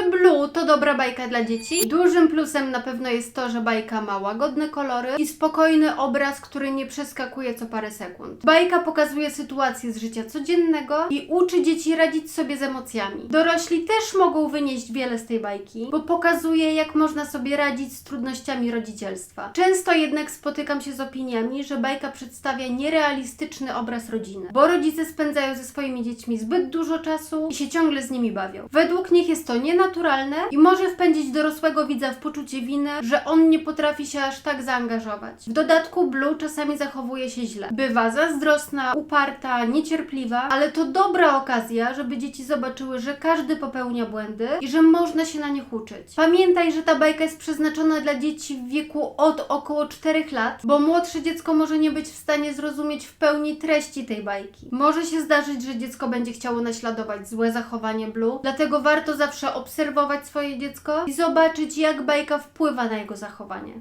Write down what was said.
że Blue to dobra bajka dla dzieci? Dużym plusem na pewno jest to, że bajka ma łagodne kolory i spokojny obraz, który nie przeskakuje co parę sekund. Bajka pokazuje sytuacje z życia codziennego i uczy dzieci radzić sobie z emocjami. Dorośli też mogą wynieść wiele z tej bajki, bo pokazuje, jak można sobie radzić z trudnościami rodzicielstwa. Często jednak spotykam się z opiniami, że bajka przedstawia nierealistyczny obraz rodziny, bo rodzice spędzają ze swoimi dziećmi zbyt dużo czasu i się ciągle z nimi bawią. Według nich jest to nienaturalne i może wpędzić dorosłego widza w poczucie winy, że on nie potrafi się aż tak zaangażować. W dodatku Blue czasami zachowuje się źle. Bywa zazdrosna, uparta, niecierpliwa, ale to dobra okazja, żeby dzieci zobaczyły, że każdy popełnia błędy i że można się na nich uczyć. Pamiętaj, że ta bajka jest przeznaczona dla dzieci w wieku od około 4 lat, bo młodsze dziecko może nie być w stanie zrozumieć w pełni treści tej bajki. Może się zdarzyć, że dziecko będzie chciało naśladować złe zachowanie Blue, dlatego warto zawsze obserwować swoje dziecko i zobaczyć, jak bajka wpływa na jego zachowanie.